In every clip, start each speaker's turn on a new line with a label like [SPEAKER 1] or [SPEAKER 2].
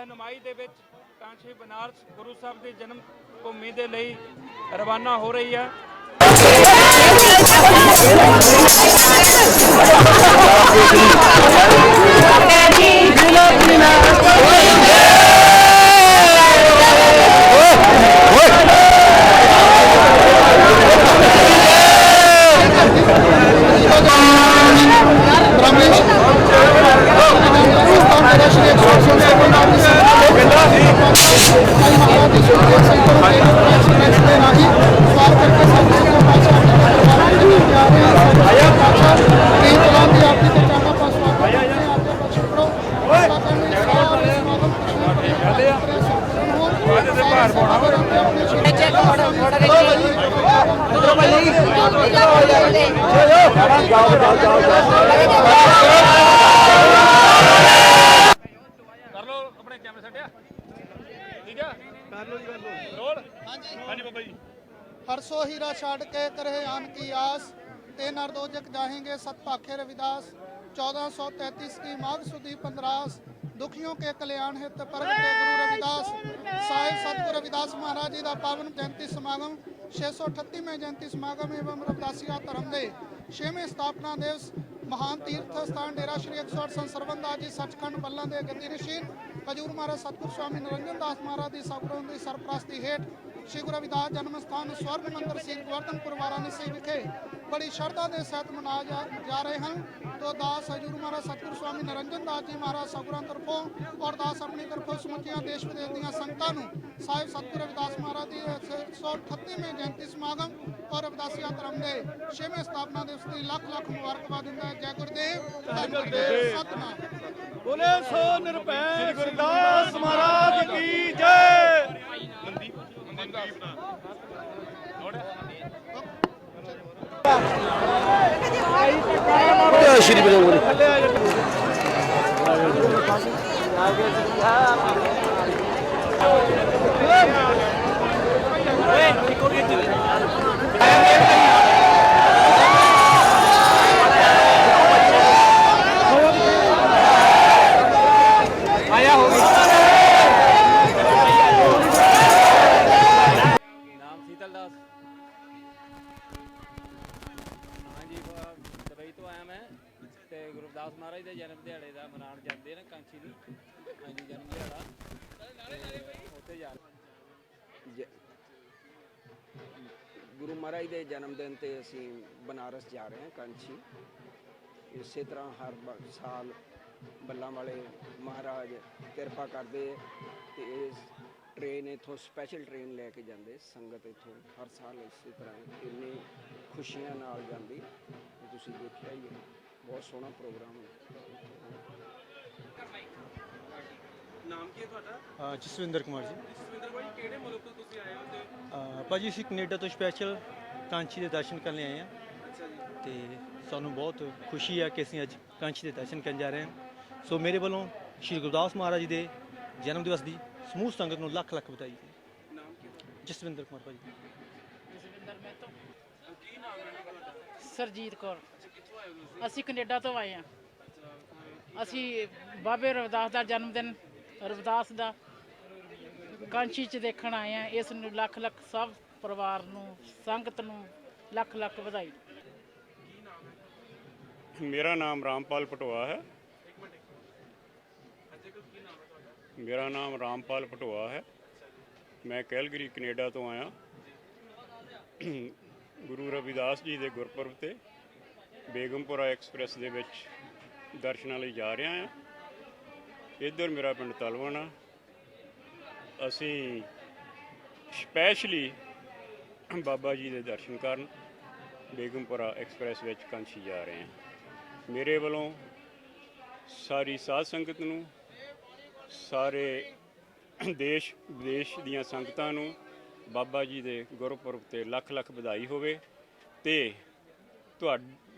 [SPEAKER 1] ਰਹਿਨਮਾਈ ਦੇ ਵਿੱਚ ਕਾਂਸ਼ੀ ਬਨਾਰਸ ਗੁਰੂ ਸਾਹਿਬ ਦੀ ਜਨਮ ਭੂਮੀ ਦੇ ਲਈ ਰਵਾਨਾ ਹੋ ਰਹੀ ਹੈ। ਕਰ ਲੋ ਆਪਣੇ ਕੈਮਰੇ ਸੈਟ ਆ ਠੀਕ ਆ ਕਰ ਲੋ ਜੀ ਕਰ ਲੋ ਰੋਲ ਹਾਂਜੀ ਹਾਂਜੀ ਬਾਬਾ ਜੀ
[SPEAKER 2] ਹਰਸੋ ਹੀਰਾ ਛੱਡ ਕੇ ਕਰੇ ਆਨ ਕੀ ਆਸ ਤੇ ਨਰਦੋਜਕ ਜਾਹੇਂਗੇ ਸਤ ਭਾਖੇ ਰਵਿਦਾਸ 1433 की माघ सुदी पंद्रास दुखियों के कल्याण हित प्रगटे गुरु रविदास साहिब सतगुरु रविदास महाराज जी का पावन जयंती समागम 638 में जयंती समागम एवं रविदासिया धर्म दे ਛੇਵੇਂ ਸਥਾਪਨਾ ਦਿਵਸ ਮਹਾਨ ਤੀਰਥ ਸਥਾਨ ਡੇਰਾ ਸ਼੍ਰੀ ਅਕਸਰ 108 ਸੰਸਰਵੰਦਾ ਜੀ ਸੱਚਖੰਡ ਬੱਲਾਂ ਦੇ ਗੱਦੀ ਨਸ਼ੀਨ ਹਜੂਰ ਮਹਾਰਾਜ ਸਤਿਗੁਰ ਸਵਾਮੀ ਨਿਰੰਜਨ ਦਾਸ ਮਹਾਰਾਜ ਦੀ ਸਭਰੋਂ ਦੀ ਸਰਪ੍ਰਸਤੀ ਹੇਠ ਸ਼੍ਰੀ ਗੁਰੂ ਰਵਿਦਾਸ ਜਨਮ ਸਥਾਨ ਸਵਰਨ ਮੰਦਰ ਸ੍ਰੀ ਗੋਵਰਧਨਪੁਰ ਵਾਰਾਣਸੀ ਵਿਖੇ ਬੜੀ ਸ਼ਰਧਾ ਦੇ ਸਹਿਤ ਮਨਾਏ ਜਾ, ਰਹੇ ਹਨ। ਤੋ ਦਾਸ ਹਜੂਰ ਮਹਾਰਾਜ ਸਤਿਗੁਰ ਸਵਾਮੀ ਨਰਿੰਦਰ ਦਾਸ ਜੀ ਮਹਾਰਾਜ ਸਭਰਾਂ ਤਰਫੋਂ ਔਰ ਦਾਸ ਆਪਣੀ ਤਰਫੋਂ ਸਮੁੱਚੀਆਂ ਦੇਸ਼ ਵਿਦੇਸ਼ ਦੀਆਂ ਸੰਗਤਾਂ ਨੂੰ ਸਾਹਿਬ ਸਤਿਗੁਰ ਰਵਿਦਾਸ ਮਹਾਰਾਜ ਦੀ 138ਵੇਂ ਜਯੰਤੀ ਸਮਾਗਮ ਔਰ ਰਵਿਦਾਸੀਆ ਧਰਮ ਦੇ ਛੇਵੇਂ ਸਥਾਪਨਾ ਦਿਵਸ ਦੀ ਲੱਖ ਲੱਖ ਮੁਬਾਰਕਬਾਦ ਦਿੰਦਾ ਹੈ। ਜੈ ਗੁਰਦੇਵ ਸਤਨਾਮ।
[SPEAKER 3] ਬੋਲੇ ਸੋ ਨਿਰਭੈ ਸ੍ਰੀ ਗੁਰਦਾਸ ਮਹਾਰਾਜ ਕੀ ਜੈ।
[SPEAKER 4] ਸ਼੍ਰੀ ਬਜਰੰਗ
[SPEAKER 1] ਤੇ ਗੁਰੂ ਮਹਾਰਾਜ ਦੇ ਜਨਮ ਦਿਹਾੜੇ ਦਾ ਮਨਾਉਣ ਜਾਂਦੇ ਨੇ ਕਾਂਚੀ ਦੀ। ਹਾਂਜੀ, ਜਨਮ ਦਿਹਾੜਾ। ਉੱਥੇ ਜਾ
[SPEAKER 4] ਜ- ਗੁਰੂ ਮਹਾਰਾਜ ਦੇ ਜਨਮ ਦਿਨ ਤੇ ਅਸੀਂ ਬਨਾਰਸ ਜਾ ਰਹੇ ਹਾਂ ਕਾਂਚੀ ਇਸੇ ਤਰ੍ਹਾਂ ਹਰ ਬ- ਸਾਲ ਬੱਲਾਂ ਵਾਲੇ ਮਹਾਰਾਜ ਕਿਰਪਾ ਕਰਦੇ ਤੇ ਇਸ ਟ੍ਰੇਨ ਇਥੋਂ ਸਪੈਸ਼ਲ ਟ੍ਰੇਨ ਲੈ ਕੇ ਜਾਂਦੇ, ਸੰਗਤ ਇਥੋਂ ਹਰ ਸਾਲ ਇਸੇ ਤਰ੍ਹਾਂ ਇੰਨੀ ਖੁਸ਼ੀਆਂ ਨਾਲ ਜਾਂਦੀ। ਤੁਸੀਂ ਦੇਖਿਆ ਹੀ ਹੈ। ਬਹੁਤ ਸੋਹਣਾ ਪ੍ਰੋਗਰਾਮ ਹੈ।
[SPEAKER 3] ਨਾਮ ਕੀ ਹੈ ਤੁਹਾਡਾ?
[SPEAKER 5] ਅ, ਜਸਵਿੰਦਰ ਕੁਮਾਰ ਜੀ।
[SPEAKER 3] ਜਸਵਿੰਦਰ ਭਾਈ ਕਿਹੜੇ ਮੁਲਕ ਤੋਂ ਤੁਸੀਂ ਆਏ ਹੋ? ਤੇ
[SPEAKER 5] ਅ, ਭਾਜੀ ਅਸੀਂ ਕੈਨੇਡਾ ਤੋਂ ਸਪੈਸ਼ਲ ਕਾਂਚੀ ਦੇ ਦਰਸ਼ਨ ਕਰਨ ਲਈ ਆਏ ਹਾਂ।
[SPEAKER 3] ਅੱਛਾ ਜੀ।
[SPEAKER 5] ਤੇ ਸਾਨੂੰ ਬਹੁਤ ਖੁਸ਼ੀ ਹੈ ਕਿ ਅਸੀਂ ਅੱਜ ਕਾਂਚੀ ਦੇ ਦਰਸ਼ਨ ਕਰਨ ਜਾ ਰਹੇ ਹਾਂ। ਸੋ ਮੇਰੇ ਵੱਲੋਂ ਸ਼੍ਰੀ ਗੁਰਦਾਸ ਮਹਾਰਾਜ ਜੀ ਦੇ ਜਨਮ ਦਿਵਸ ਦੀ ਸਮੂਹ ਸੰਗਤ ਨੂੰ ਲੱਖ ਲੱਖ ਵਧਾਈ
[SPEAKER 3] ਨਾਮ ਕੀ ਹੈ
[SPEAKER 5] ਜਸਵਿੰਦਰ ਕੁਮਾਰ ਭਾਜੀ।
[SPEAKER 6] ਜਸਵਿੰਦਰ ਮੈਂ ਤੋਂ।
[SPEAKER 3] ਕੀ ਨਾਮ ਹੈ ਤੁਹਾਡਾ?
[SPEAKER 6] ਸਰਜੀਤ ਕੌਰ। ਅਸੀਂ ਕੈਨੇਡਾ ਤੋਂ ਆਏ ਹਾਂ। ਅਸੀਂ ਬਾਬੇ ਰਵਿਦਾਸ ਦਾ ਜਨਮ ਦਿਨ ਰਵਿਦਾਸ ਦਾ ਕਾਂਚੀ ਚ ਦੇਖਣ ਆਏ ਹਾਂ। ਇਸ ਨੂੰ ਲੱਖ ਲੱਖ ਸਭ ਪਰਿਵਾਰ ਨੂੰ, ਸੰਗਤ ਨੂੰ ਲੱਖ ਲੱਖ ਵਧਾਈ।
[SPEAKER 7] ਮੇਰਾ ਨਾਮ ਰਾਮਪਾਲ ਪਟੋਆ ਹੈ। ਮੇਰਾ ਨਾਮ ਰਾਮਪਾਲ ਪਟੋਆ ਹੈ। ਮੈਂ ਕੈਲਗਰੀ ਕੈਨੇਡਾ ਤੋਂ ਆਇਆ। ਗੁਰੂ ਰਵਿਦਾਸ ਜੀ ਦੇ ਗੁਰਪੁਰਬ ਤੇ ਬੇਗਮਪੁਰਾ ਐਕਸਪ੍ਰੈਸ ਦੇ ਵਿੱਚ ਦਰਸ਼ਨਾਂ ਲਈ ਜਾ ਰਿਹਾ ਹਾਂ। ਇੱਧਰ ਮੇਰਾ ਪਿੰਡ ਤਲਵਣ ਆ। ਅਸੀਂ ਸਪੈਸ਼ਲੀ ਬਾਬਾ ਜੀ ਦੇ ਦਰਸ਼ਨ ਕਰਨ ਬੇਗਮਪੁਰਾ ਐਕਸਪ੍ਰੈਸ ਵਿੱਚ ਕਾਂਸ਼ੀ ਜਾ ਰਹੇ ਹਾਂ। ਮੇਰੇ ਵੱਲੋਂ ਸਾਰੀ ਸਾਧ ਸੰਗਤ ਨੂੰ, ਸਾਰੇ ਦੇਸ਼ ਵਿਦੇਸ਼ ਦੀਆਂ ਸੰਗਤਾਂ ਨੂੰ ਬਾਬਾ ਜੀ ਦੇ ਗੁਰਪੁਰਬ ਤੇ ਲੱਖ ਲੱਖ ਵਧਾਈ ਹੋਵੇ ਤੇ ਤੁਹਾਡਾ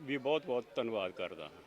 [SPEAKER 7] ਵੀ ਬਹੁਤ ਬਹੁਤ ਧੰਨਵਾਦ ਕਰਦਾ ਹਾਂ।